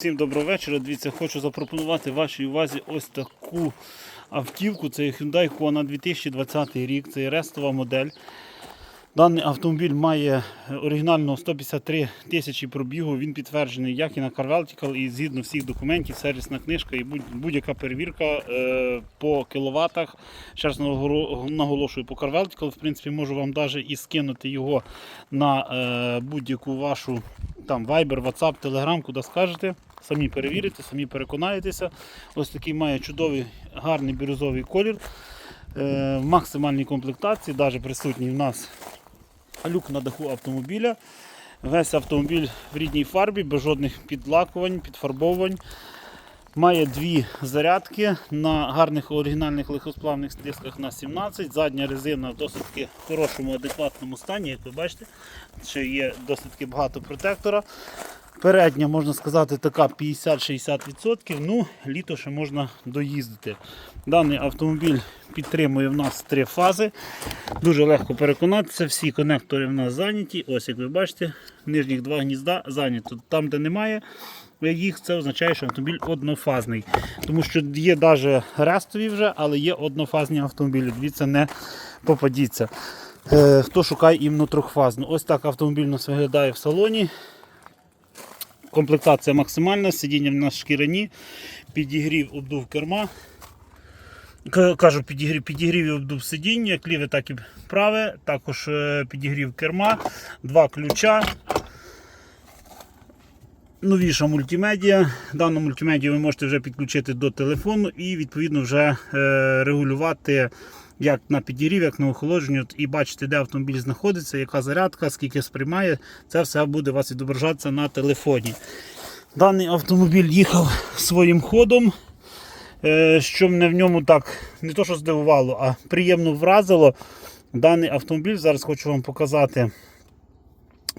Всім доброго вечора. Дивіться, хочу запропонувати вашій увазі ось таку автівку. Це Hyundai Kona 2020 рік. Це рестова модель. Даний автомобіль має оригінально 153 тисячі пробігу. Він підтверджений як і на CarVertical, і згідно всіх документів, сервісна книжка і будь- будь-яка перевірка е, по кіловатах. Ще раз наголошую по CarVertical. В принципі, можу вам навіть і скинути його на е, будь-яку вашу там Viber, WhatsApp, Telegram, куди скажете. Самі перевірите, самі переконаєтеся. Ось такий має чудовий, гарний бірюзовий колір. Е, в максимальній комплектації, навіть присутній в нас люк на даху автомобіля. Весь автомобіль в рідній фарбі, без жодних підлакувань, підфарбовувань. Має дві зарядки на гарних оригінальних легкосплавних дисках на 17. Задня резина в досить хорошому, адекватному стані, як ви бачите, ще є досить багато протектора. Передня, можна сказати, така 50-60%. Ну, літо ще можна доїздити. Даний автомобіль підтримує в нас три фази. Дуже легко переконатися, всі конектори в нас зайняті. Ось як ви бачите, нижніх два гнізда зайняті. Там, де немає їх, це означає, що автомобіль однофазний. Тому що є навіть рестові вже, але є однофазні автомобілі. Дивіться, не попадіться. Е, хто шукає іменно трьохфазну. Ось так автомобіль у нас виглядає в салоні. Комплектація максимальна, сидіння в нас шкіряні, підігрів обдув керма. Кажу, підігрів, підігрів і обдув сидіння, як ліве, так і праве. Також е, підігрів керма, два ключа. Новіша мультимедіа. Дану мультимедію ви можете вже підключити до телефону і відповідно вже е, регулювати як на підігрів, як на охолодження і бачити, де автомобіль знаходиться, яка зарядка, скільки сприймає. Це все буде у вас відображатися на телефоні. Даний автомобіль їхав своїм ходом. Е, Що мене в ньому так не то що здивувало, а приємно вразило. Даний автомобіль зараз хочу вам показати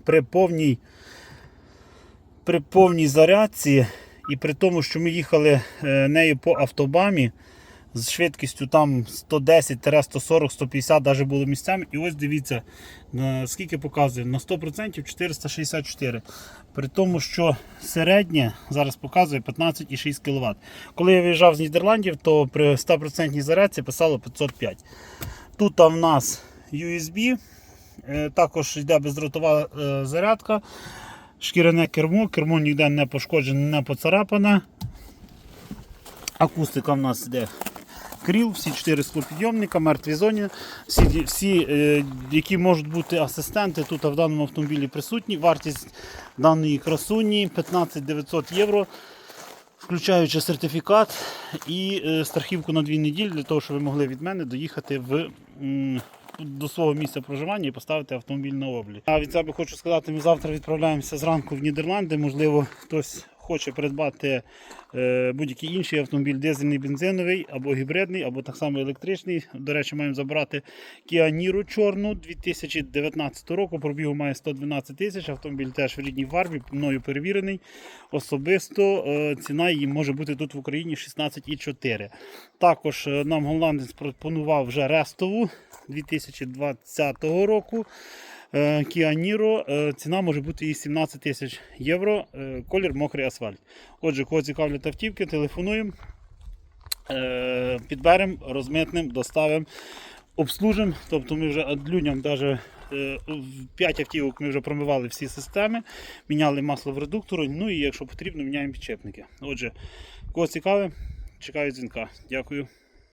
при повній при повній зарядці і при тому, що ми їхали е, нею по автобамі з швидкістю там 110, 140, 150 навіть було місцями. І ось дивіться, скільки показує, на 100% 464. При тому, що середнє зараз показує 15,6 кВт. Коли я виїжджав з Нідерландів, то при 100% зарядці писало 505. Тут в нас USB, е, також йде бездротова е, зарядка. Шкіряне кермо, кермо ніде не пошкоджене, не поцарапане. Акустика в нас йде кріл, всі чотири склопідйомника, мертві зоні. Всі, всі е, які можуть бути асистенти, тут в даному автомобілі присутні. Вартість даної красуні 15 900 євро, включаючи сертифікат і е, страхівку на дві неділі, для того, щоб ви могли від мене доїхати в. м, до свого місця проживання і поставити автомобіль на облік. А від себе хочу сказати, ми завтра відправляємося зранку в Нідерланди. Можливо, хтось хоче придбати е, будь-який інший автомобіль, дизельний, бензиновий або гібридний, або так само електричний. До речі, маємо забрати Kia Niro чорну 2019 року. Пробігу має 112 тисяч. Автомобіль теж в рідній фарбі, мною перевірений. Особисто е, ціна її може бути тут в Україні 16,4. Також е, нам голландець пропонував вже рестову 2020 року. Е, Kia Niro, е, ціна може бути і 17 тисяч євро, е, колір мокрий асфальт. Отже, кого цікавлять автівки, телефонуємо, підберемо, розмитнемо, доставимо, обслужимо. Тобто ми вже людям навіть 5 автівок ми вже промивали всі системи, міняли масло в редуктору, ну і якщо потрібно, міняємо підчепники. Отже, кого цікаве, чекаю дзвінка. Дякую.